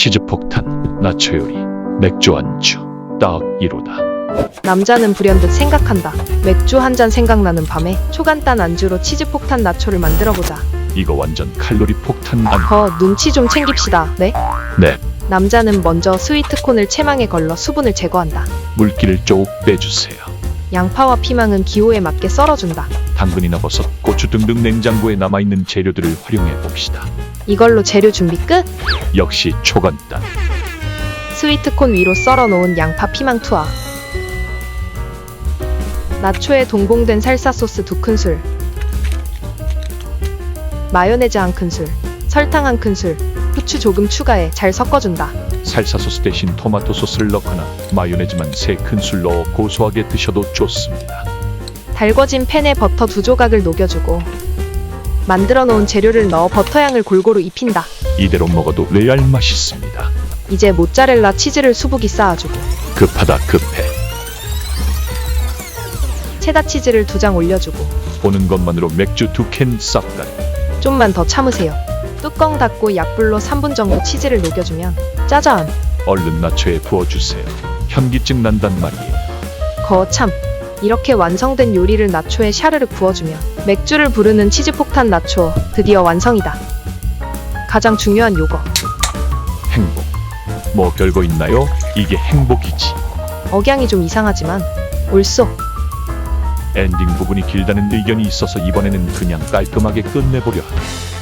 치즈 폭탄, 나초 요리, 맥주 안주, 딱 이로다. 남자는 불현듯 생각한다. 맥주 한 잔 생각나는 밤에 초간단 안주로 치즈 폭탄 나초를 만들어 보자. 이거 완전 칼로리 폭탄 아니? 거 눈치 좀 챙깁시다. 네? 네, 남자는 먼저 스위트콘을 체망에 걸러 수분을 제거한다. 물기를 쭉 빼주세요. 양파와 피망은 기호에 맞게 썰어준다. 당근이나 버섯, 고추 등등 냉장고에 남아있는 재료들을 활용해 봅시다. 이걸로 재료 준비 끝. 역시 초간단. 스위트콘 위로 썰어 놓은 양파 피망 투하. 나초에 동봉된 살사 소스 두 큰술. 마요네즈 한 큰술. 설탕 한 큰술. 후추 조금 추가해 잘 섞어준다. 살사 소스 대신 토마토 소스를 넣거나 마요네즈만 세 큰술 넣어 고소하게 드셔도 좋습니다. 달궈진 팬에 버터 두 조각을 녹여주고 만들어 놓은 재료를 넣어 버터향을 골고루 입힌다. 이대로 먹어도 레알 맛있습니다. 이제 모짜렐라 치즈를 수북이 쌓아주고 급하다 급해. 체다 치즈를 두 장 올려주고 보는 것만으로 맥주 두 캔 쌉간. 좀만 더 참으세요. 뚜껑 닫고 약불로 3분 정도 치즈를 녹여주면 짜잔! 얼른 나초에 부어주세요. 현기증 난단 말이에요. 거참! 이렇게 완성된 요리를 나초에 샤르르 부어주면 맥주를 부르는 치즈 폭탄 나초 드디어 완성이다. 가장 중요한 요거 행복. 뭐 별거 있나요? 이게 행복이지. 억양이 좀 이상하지만 옳소 엔딩 부분이 길다는 의견이 있어서 이번에는 그냥 깔끔하게 끝내보려. 하네.